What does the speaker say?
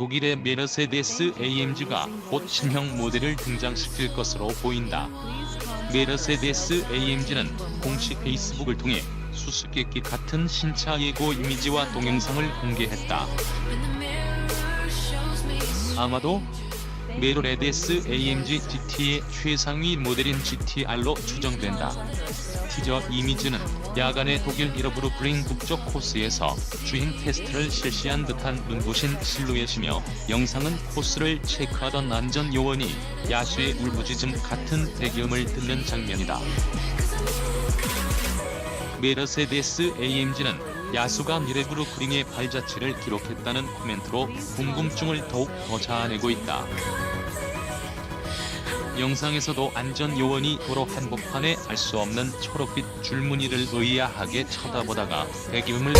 독일의 메르세데스 AMG가 곧 신형 모델을 등장시킬 것으로 보인다. 메르세데스 AMG는 공식 페이스북을 통해 수수께끼 같은 신차 예고 이미지와 동영상을 공개했다. 아마도 메르세데스 AMG GT의 최상위 모델인 GTR로 추정된다. 티저 이미지는 야간의 독일 이러브루크링 북쪽 코스에서 주행 테스트를 실시한 듯한 눈부신 실루엣이며 영상은 코스를 체크하던 안전 요원이 야수의 울부짖음 같은 배기음을 듣는 장면이다. 메르세데스 AMG는 야수가 미레브루크링의 발자취를 기록했다는 코멘트로 궁금증을 더욱 더 자아내고 있다. 영상에서도 안전 요원이 도로 한복판에 알 수 없는 초록빛 줄무늬를 의아하게 쳐다보다가 배기음을